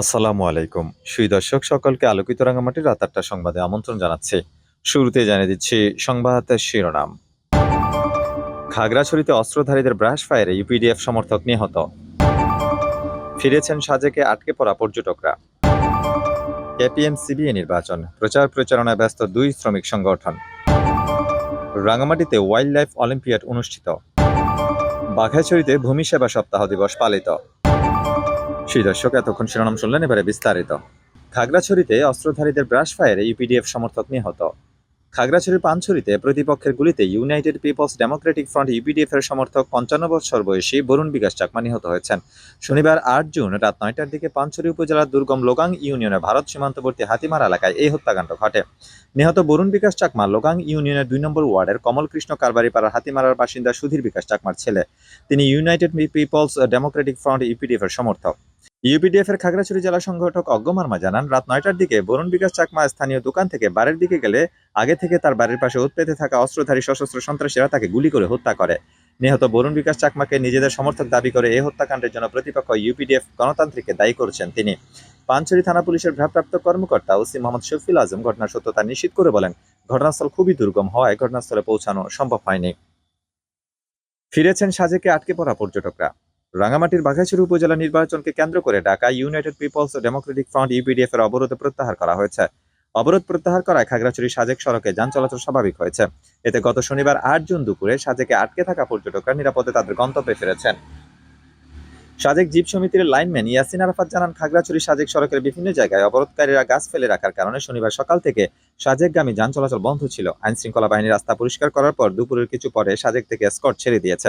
আসসালামু আলাইকুম। সুই দর্শক, সকলকে আলোকিত রাঙামাটির রাত আটটা সংবাদে আমন্ত্রণ জানাচ্ছি। শুরুতে জানিয়ে দিচ্ছি সংবাদের শিরোনাম। খাগড়াছড়িতে অস্ত্রধারীদের ব্রাশ ফায়ারে ইউপিডিএফ সমর্থক নিহত। ফিরেছেন সাজেকে আটকে পড়া পর্যটকরা। কেপিএম সিবিএ নির্বাচন। প্রচার প্রচারণায় ব্যস্ত দুই শ্রমিক সংগঠন। রাঙামাটিতে ওয়াইল্ড লাইফ অলিম্পিয়াড অনুষ্ঠিত। বাঘাইছড়িতে ভূমি সেবা সপ্তাহ দিবস পালিত। সেই দর্শক, এতক্ষণ শিরোনাম শুনলেন, এবারে বিস্তারিত। খাগড়াছড়িতে অস্ত্রধারীদের ব্রাশ ফায়ারে ইউপিডিএফ সমর্থক নিহত। খাগড়াছড়ির পানছড়িতে প্রতিপক্ষের গুলিতে United People's Democratic Front UPDF এর সমর্থক পঞ্চান্ন বছর বয়সী বরুণ বিকাশ চাকমা নিহত হয়েছেন। শনিবার আট জুন রাত নয়টার দিকে পানছড়ি উপজেলার দুর্গম লোগাং ইউনিয়নের ভারত সীমান্তবর্তী হাতিমারা এলাকায় এই হত্যাকাণ্ড ঘটে। নিহত বরুণ বিকাশ চাকমা লোগাং ইউনিয়নের দুই নম্বর ওয়ার্ডের কমলকৃষ্ণ কারবারিপাড়ার হাতিমারার বাসিন্দা সুধীর বিকাশ চাকমার ছেলে। তিনি United People's Democratic Front UPDF এর সমর্থক। ইউপিডিএফ এর খাগড়াছড়ি জেলা সংগঠক অজ্ঞ মার্মা জানান, রাত নয়টার দিকে বরুণ বিকাশ চাকমা স্থানীয় দোকান থেকে বাড়ির দিকে গেলে আগে থেকে তার বাড়ির পাশে উৎপেতে থাকা অস্ত্রধারী সশস্ত্র সন্ত্রাসীরা তাকে গুলি করে হত্যা করে। নিহত বরুণ বিকাশ চাকমাকে নিজেদের সমর্থক দাবি করে এই হত্যাকাণ্ডের জন্য প্রতিপক্ষ ইউপিডিএফ গণতান্ত্রিককে দায়ী করেছেন তিনি। পানছড়ি থানা পুলিশের ভারপ্রাপ্ত কর্মকর্তা ওসি মোহাম্মদ শফিল আজম ঘটনার সত্যতা নিশ্চিত করে বলেন, ঘটনাস্থল খুবই দুর্গম হওয়ায় ঘটনাস্থলে পৌঁছানো সম্ভব হয়নি। ফিরেছেন সাজেকে আটকে পড়া পর্যটকরা। রাঙামাটির বাঘাইছড়ি উপজেলা নির্বাচনকে কেন্দ্র করে Dhaka United People's Democratic Front UPDF এর অবরোধ প্রত্যাহার করা হয়েছে। অবরোধ প্রত্যাহার করায় খাগড়াছড়ি সাজেক সড়কে যান চলাচল স্বাভাবিক হয়েছে। এতে গত শনিবার আট জুন দুপুরে সাজেকে আটকে থাকা পর্যটকরা নিরাপদে তাদের গন্তব্যে ফিরেছেন। সাজেক জীব সমিতির লাইনম্যান ইয়াসিন আরাফাত জানান, খাগড়াছড়ি সাজেক সড়কের বিভিন্ন জায়গায় অবরোধকারীরা গাছ ফেলে রাখার কারণে শনিবার সকাল থেকে সাজেকগামী যান চলাচল বন্ধ ছিল। আইন শৃঙ্খলা বাহিনী রাস্তা পরিষ্কার করার পর দুপুরের কিছু পরে সাজেক থেকে স্কট ছেড়ে দিয়েছে।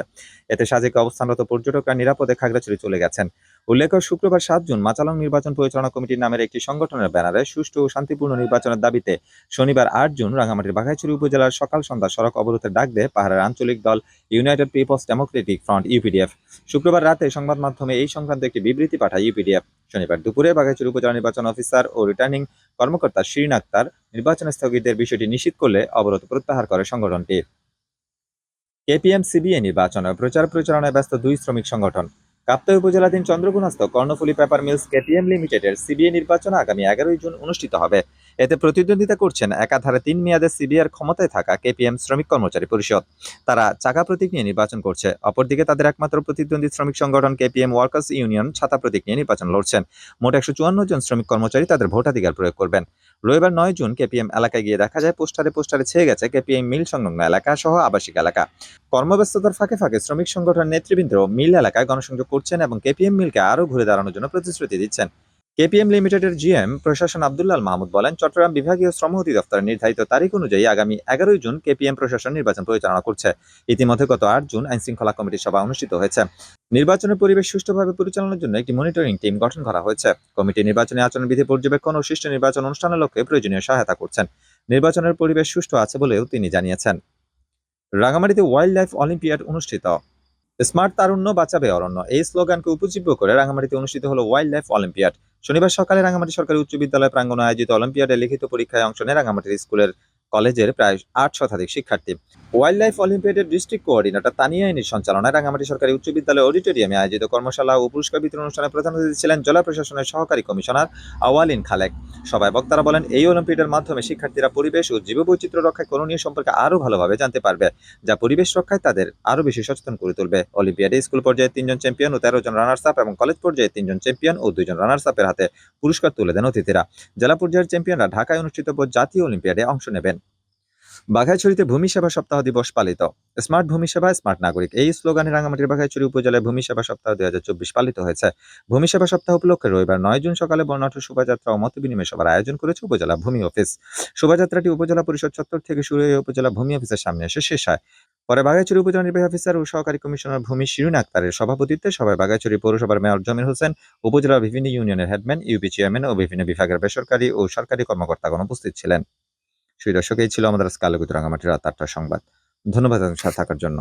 এতে সাজেকে অবস্থানরত পর্যটকরা নিরাপদে খাগড়াছড়ি চলে গেছেন। উল্লেখ্য, শুক্রবার সাত জুন মাচালং নির্বাচন পরিচালনা কমিটির নামের একটি সংগঠনের ব্যানারে সুষ্ঠু ও শান্তিপূর্ণ নির্বাচনের দাবিতে শনিবার আট জুন রাঙামাটির বাঘাইছড়ি উপজেলার সকাল সন্ধ্যা সড়ক অবরোধের ডাক দেয় পাহাড়ের আঞ্চলিক দল United People's Democratic Front, UPDF. শুক্রবার রাতে সংবাদ মাধ্যমে এই সংক্রান্ত একটি বিবৃতি পাঠায় ইউপিডিএফ। শনিবার দুপুরে বাঘাইছড়ি উপজেলা নির্বাচন অফিসার ও রিটার্নিং কর্মকর্তা শিরিন আক্তার নির্বাচন স্থগিতের বিষয়টি নিশ্চিত করলে অবরোধ প্রত্যাহার করে সংগঠনটি। কেপিএম সিবিএ নির্বাচনে প্রচার প্রচারণায় ব্যস্ত দুই শ্রমিক সংগঠন কাপ্তাই উপজেলাধীন চন্দ্রগুণাস্থ কর্ণফুলী পেপার মিলস কেপিএম লিমিটেডের সিবিএ নির্বাচন আগামী এগারোই জুন অনুষ্ঠিত হবে। এতে প্রতিদ্বন্দ্বিতা করছেন একাধারে তিন মেয়াদে সিবিআর ক্ষমতায় থাকা কেপিএম শ্রমিক কর্মচারী পরিষদ। তারা চাকা প্রতীক নিয়ে নির্বাচন করছে। অপরদিকে তাদের একমাত্র প্রতিদ্বন্দ্বী শ্রমিক সংগঠন কেপিএম ওয়ার্কার্স ইউনিয়ন ছাতা প্রতীক নিয়ে নির্বাচন লড়ছেন। মোট একশো চুয়ান্ন জন শ্রমিক কর্মচারী তাদের ভোটাধিকার প্রয়োগ করবেন। রবিবার নয় জুন কেপিএম এলাকায় গিয়ে দেখা যায়, পোস্টারে পোস্টারে ছেয়ে গেছে কেপিএম মিল সংলগ্ন এলাকা সহ আবাসিক এলাকা। কর্মব্যস্ততার ফাঁকে ফাঁকে শ্রমিক সংগঠন নেতৃবৃন্দ মিল এলাকায় গণসংযোগ করছেন এবং কেপিএম মিলকে আরও ঘুরে দাঁড়ানোর জন্য প্রতিশ্রুতি দিচ্ছেন। কেপিএম লিমিটেডের জিএম প্রশাসন আব্দুল্লাল মাহমুদ বলেন, চট্টগ্রাম বিভাগীয় শ্রম অধিদপ্তরের নির্ধারিত তারিখ অনুযায়ী আগামী এগারোই জুন কেপিএম প্রশাসন নির্বাচন পরিচালনা করছে। ইতিমধ্যে গত আট জুন আইন শৃঙ্খলা কমিটির সভা অনুষ্ঠিত হয়েছে। নির্বাচনের পরিবেশ সুষ্ঠুভাবে পরিচালনার জন্য একটি মনিটরিং টিম গঠন করা হয়েছে। কমিটি নির্বাচনী আচরণবিধি পর্যবেক্ষণ ও সুষ্ঠু নির্বাচন অনুষ্ঠানের লক্ষ্যে প্রয়োজনীয় সহায়তা করছেন। নির্বাচনের পরিবেশ সুষ্ঠু আছে বলেও তিনি জানিয়েছেন। রাঙামাটিতে ওয়াইল্ড লাইফ অলিম্পিয়াড অনুষ্ঠিত। স্মার্ট তারুণ্য বাঁচাবে অরণ্য। এই স্লোগানকে উপজীব্য করে রাঙামাটিতে অনুষ্ঠিত হলো ওয়াইল্ড লাইফ অলিম্পিয়াড। শনিবার সকালে রাঙামাটি সরকারি উচ্চ বিদ্যালয় প্রাঙ্গণে আয়োজিত অলিম্পিয়াডে লিখিত পরীক্ষায় অংশ নেয় রাঙামাটির স্কুলের কলেজের প্রায় আট শতাধিক শিক্ষার্থী। ওয়াইল্ড লাইফ অলিম্পিয়াডের ডিস্ট্রিক্ট কোঅর্ডিনেটর তানিয়া আইনির সঞ্চালনায় রাঙামাটি সরকারি উচ্চ বিদ্যালয় অডিটোরিয়ামে আয়োজিত কর্মশালা ও পুরস্কার বিতরণ অনুষ্ঠানে প্রধান অতিথি ছিলেন জেলা প্রশাসনের সহকারী কমিশনার আওয়ালিন খালেক। সভায় বক্তারা বলেন, এই অলিম্পিয়াডের মাধ্যমে শিক্ষার্থীরা পরিবেশ ও জীববৈচিত্র্য রক্ষায় করণীয় সম্পর্কে আরও ভালোভাবে জানতে পারবে, যা পরিবেশ রক্ষায় তাদের আরও বেশি সচেতন করে তুলবে। অলিম্পিয়াডে স্কুল পর্যায়ে তিনজন চ্যাম্পিয়ন ও তেরো জন রানার্স আপ এবং কলেজ পর্যায়ে তিনজন চ্যাম্পিয়ন ও দুজন রানার্স আপের হাতে পুরস্কার তুলে দেন অতিথিরা। জেলা পর্যায়ের চ্যাম্পিয়নরা ঢাকায় অনুষ্ঠিত জাতীয় অলিম্পিয়াডে অংশ নেবেন। বাঘাইছড়িতে ভূমি সেবা সপ্তাহ দিবস পালিত। স্মার্ট ভূমি সেবা, স্মার্ট নাগরিক। এই স্লোগানে রাঙামাটির বাঘাইছড়ি উপজেলায় ভূমি সেবা সপ্তাহ দুই হাজার চব্বিশ পালিত হয়েছে। ভূমি সেবা সপ্তাহ উপলক্ষে রবিবার নয় জুন সকালে বর্ণাঢ্য শোভাযাত্রা ও মত বিনিময় সভার আয়োজন করেছে উপজেলা ভূমি অফিস। শোভাযাত্রাটি উপজেলা পরিষদ চত্বর থেকে শুরু হয়ে উপজেলা ভূমি অফিসের সামনে এসে শেষ হয়। পরে বাঘাইছড়ি উপজেলা নির্বাহী অফিসার ও সহকারী কমিশনার ভূমি শিরুন আক্তারের সভাপতিত্বে সভায় বাঘাইছড়ি পৌরসভার মেয়র জমির হোসেন, উপজেলার বিভিন্ন ইউনিয়নের হেডম্যান, ইউপি চেয়ারম্যান ও বিভিন্ন বিভাগের বেসরকারি ও সরকারি কর্মকর্তাগণ উপস্থিত ছিলেন। সেই দর্শক, এই ছিল আমাদের আজকে আলোকিত রাঙামাটির রাত আটটার সংবাদ। ধন্যবাদ সাথে থাকার জন্য।